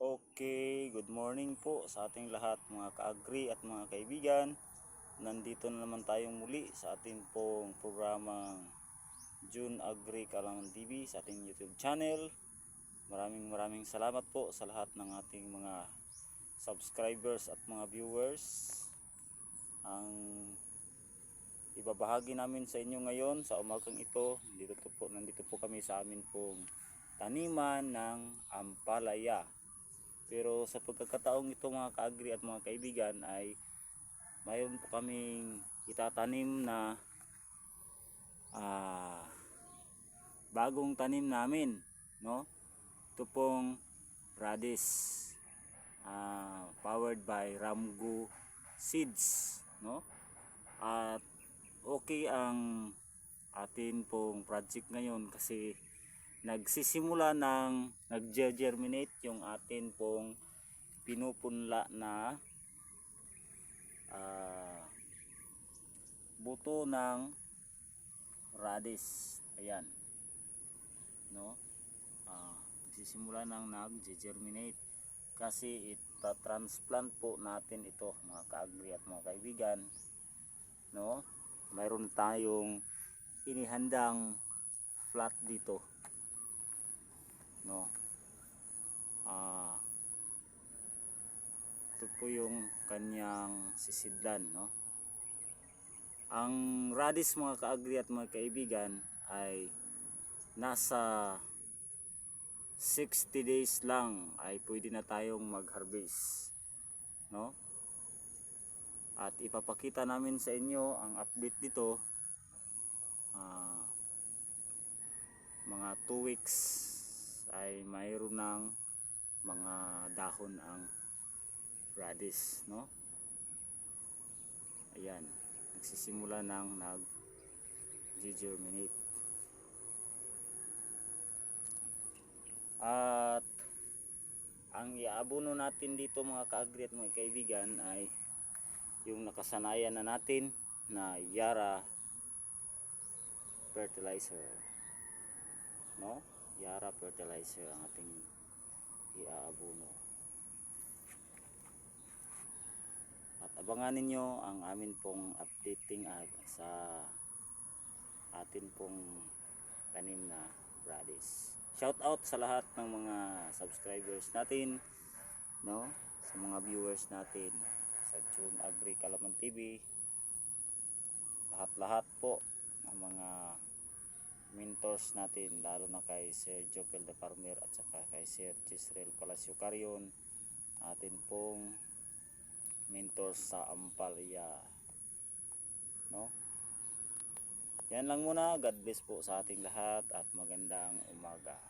Okay, good morning po sa ating lahat mga kaagri at mga kaibigan. Nandito na naman tayong muli sa ating pong programang June Agri Kalaman TV sa ating YouTube channel. Maraming maraming salamat po sa lahat ng ating mga subscribers at mga viewers. Ang ibabahagi namin sa inyo ngayon sa umagang ito, dito po, nandito po kami sa amin pong taniman ng ampalaya. Pero sa pagkakataong ito mga kaagri at mga kaibigan ay mayroon po kaming itatanim na ah, bagong tanim namin, no? Ito pong radish ah, powered by Ramgo Seeds, no? At okay ang atin pong project ngayon kasi nagsisimula ng nag-germinate yung atin pong pinupunla na ah, buto ng radish. Ayan. No? Ah, nagsisimula ng nag-germinate kasi ita-transplant po natin ito mga kaagri at mga kaibigan. No? Mayroon tayong inihandang flat dito no? Ah ito po yung kanyang sisidlan no? Ang radish mga kaagri at mga kaibigan ay nasa 60 days lang ay pwede na tayong mag-harvest no? At ipapakita namin sa inyo ang update dito ah mga 2 weeks ay mayroon ng mga dahon ang radish no? Ayan. Nagsisimula ng nag germinate at ang iabuno natin dito mga kaagri at mga kaibigan ay yung nakasanayan na natin na Yara fertilizer no Yara fertilizer ang ating iaabuno. At abangan ninyo ang amin pong updating at sa atin pong tanim na radish. Shout out sa lahat ng mga subscribers natin, no? Sa mga viewers natin sa June Agri Kalaman TV. Lahat-lahat po ng mga mentors natin lalo na kay Sir Jopel de Farmer at saka kay Sir Chisrel Palacio Carion. Atin pong mentors sa Ampalaya. No? Yan lang muna. God bless po sa ating lahat at magandang umaga